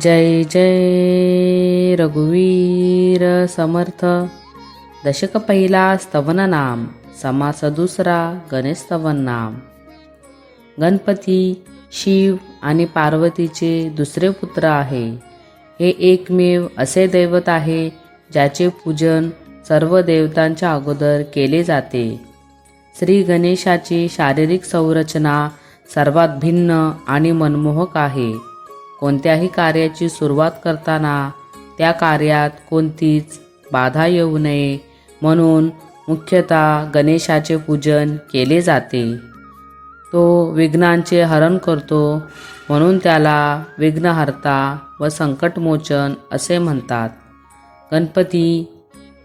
जय जय रघुवीर समर्थ। दशक पहिला स्तवन नाम समास दुसरा गणेश स्तवन नाम। गणपती शिव आणि पार्वतीचे दुसरे पुत्र आहे। हे एकमेव असे दैवत आहे ज्याचे पूजन सर्व देवतांच्या अगोदर केले जाते। श्री गणेशाची शारीरिक संरचना सर्वात भिन्न आणि मनमोहक आहे। कोणत्याही कार्याची सुरुवात करताना त्या कार्यात कोणतीच बाधा येऊ नये म्हणून मुख्यतः गणेशाचे पूजन केले जाते. तो विघ्नांचे हरण करतो म्हणून त्याला विघ्नहर्ता व संकटमोचन असे म्हणतात. गणपती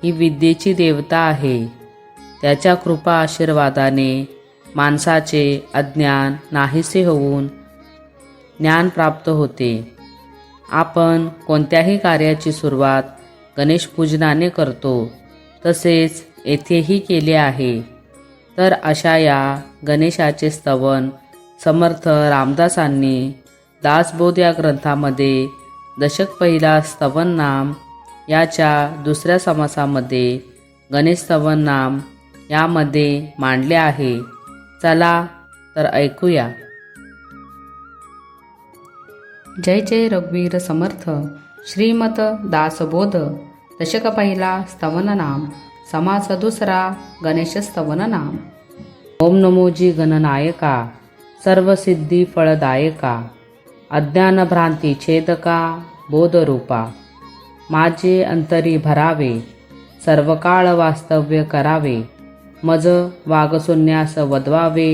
ही विद्येची देवता आहे. त्याच्या कृपा आशीर्वादाने माणसाचे अज्ञान नाहीसे होऊन ज्ञान प्राप्त होते. आपण कोणत्याही कार्याची सुरुवात गणेश पूजनाने करतो तसेच येथेही केले आहे. तर अशा या गणेशाचे स्तवन समर्थ रामदासांनी दासबोध या ग्रंथामध्ये दशक पहिला स्तवन नाम याच्या दुसऱ्या समासामध्ये गणेश स्तवन नाम यामध्ये मांडले आहे. चला तर ऐकूया. जय जय रघुवीर समर्थ श्रीमत दासबोध दशक पहिला स्तवन नाम समास दुसरा गणेश स्तवन नाम. ओम नमोजी गणनायका सर्वसिद्धी फळदायका अज्ञान भ्रांती छेदका बोधरूपा माझे अंतरी भरावे सर्व काळ वास्तव्य करावे मज वागशून्यास वदवावे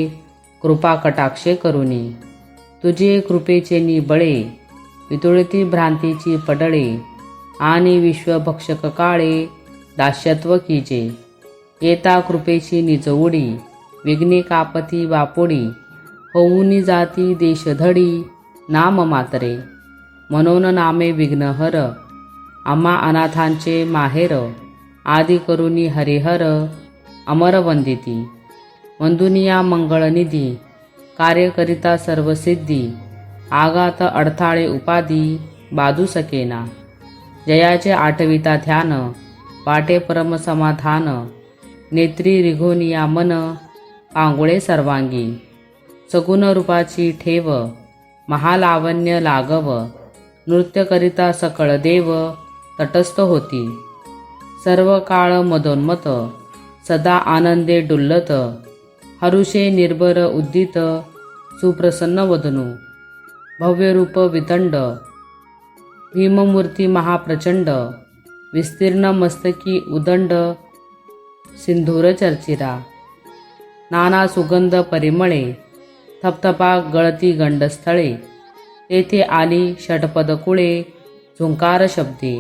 कृपा कटाक्षे करुनी तुझे कृपेचे निबळे वितुळती भ्रांतीची पडळे आणि विश्वभक्षक काळे दास्यत्व कीजे येता कृपेची निजवडी विघ्ने कापती वापोडी होऊनी जाती देशधडी नाम मात्रे. म्हणून नामे विघ्नहर आम्हा अनाथांचे माहेर आदि करुणी हरिहर अमरवंदिती वंदुनिया मंगळनिधी कार्यकरिता सर्वसिद्धी आगात अडथाळे उपाधी बाजू सकेना. जयाचे आठविता ध्यान वाटे परम समाधान नेत्री रिघोनिया मन आंघोळे सर्वांगी. सगुण रूपाची ठेव महालावण्य लागव नृत्य करिता सकळ देव तटस्थ होती. सर्व काळ मदोन्मत सदा आनंदे डुल्लत हरुषे निर्भर उद्दित सुप्रसन्न वदनू। भव्यरूप वितंड भीममूर्ती महाप्रचंड विस्तीर्ण मस्तकी उदंड सिंधूर चर्चिरा। नाना सुगंध परिमळे थपथपा गळती गंडस्थळे तेथे आली षटपदकुळे झुंकार शब्दे।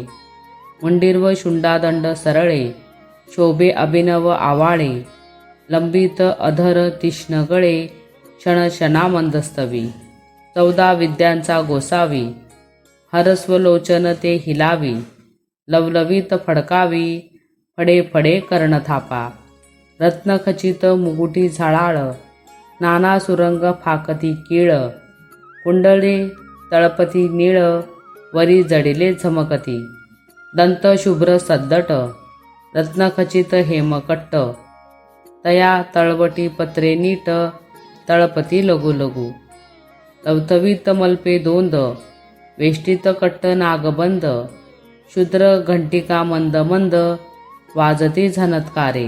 मुंडीर्व शुंडादंड सरळे शोभे अभिनव आवाळे लंबित अधर तीक्ष्ण गळे क्षण चौदा विद्यांचा गोसावी. हरस्वलोचन ते हिलावी. लवलवीत फडकावी. फडे फडे कर्ण थापा. रत्नखचित मुगुटी झाळाळ. नाना सुरंग फाकती किळ. कुंडळे तळपती नीळ. वरी जडिले झमकती. दंत शुभ्र सद्दट. रत्नखचित हेमकट्ट. तया तळवटी पत्रे नीट तळपती लघु लघु. तवतवीत मल्पे दोंद वेष्टीत कट्ट नागबंद शूद्र घंटिका मंद मंद वाजती झनत्कारे.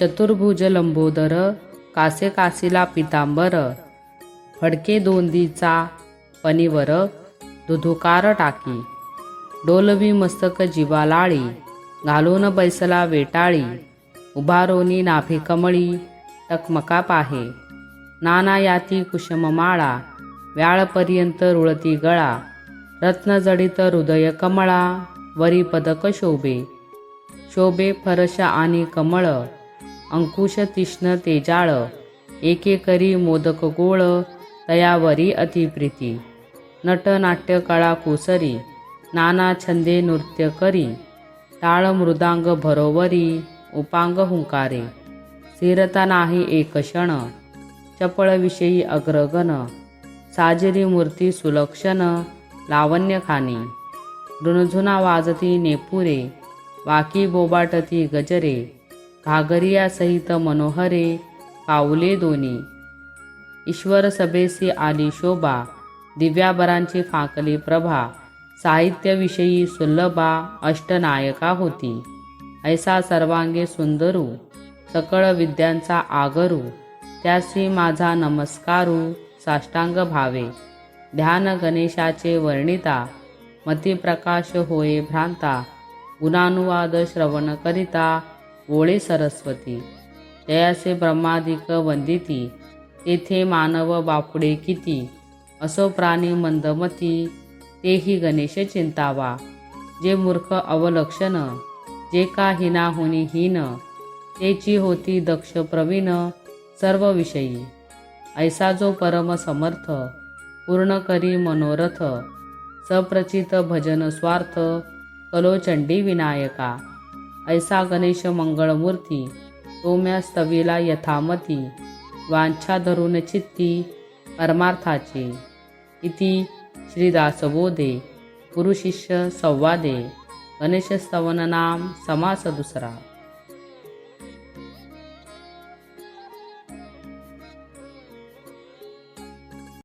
चतुर्भुज लंबोदर कासे कासीला पितांबर फडके दोंदीचा पनीवर दुधुकार टाकी. डोलवी मस्तक जीवालाळी घालून बैसला वेटाळी. उभारोनी नाभे कमळी. टकमका पाहे. नाना याती कुशममाळा. व्याळपर्यंत रुळती गळा. रत्नजडित हृदय कमळा. वरी पदक शोभे. शोभे फरश आणि कमळ. अंकुश तिष्ण तेजाळ. एके करी मोदक गोळ. तयावरी अतिप्रीती. नट नाट्य कळा कुसरी. नाना छंदे नृत्य करी. टाळ मृदांग भरोवरी उपांग हुंकारे. स्थिरता नाही एक क्षण चपळविषयी अग्रगण. साजरी मूर्ती सुलक्षण लावण्यखानी रुणझुना वाजती नेपुरे वाकी बोबाटती गजरे. घागरिया सहित मनोहरे पाऊले दोनी. ईश्वर सभेसी आली शोभा दिव्याबरांची फाकली प्रभा. साहित्यविषयी सुलभा अष्टनायका होती. ऐसा सर्वांगे सुंदरू सकळ विद्यांचा आगरू त्यासी माझा नमस्कारू साष्टांग भावे. ध्यान गणेशाचे वर्णिता मती प्रकाश होये भ्रांता गुणानुवाद श्रवण करिता ओळे सरस्वती. जयासे ब्रह्मादिक वंदिती तेथे मानव बापुडे किती असो प्राणी मंदमती तेही गणेश चिंतावा. जे मूर्ख अवलक्षण जे का हिनाहुनी हीन तेची होती दक्ष प्रवीण सर्व विषयी. ऐसा जो परम समर्थ पूर्ण करी मनोरथ सप्रचित भजन स्वार्थ कलोचंडी विनायका. ऐसा गणेश मंगळमूर्ती तो म्या यथामती वांछा धरून चित्ती परमार्थाची. इति श्रीदासबोधे पुरुषिष्य संवादे गणेशस्तवन नाम समास दुसरा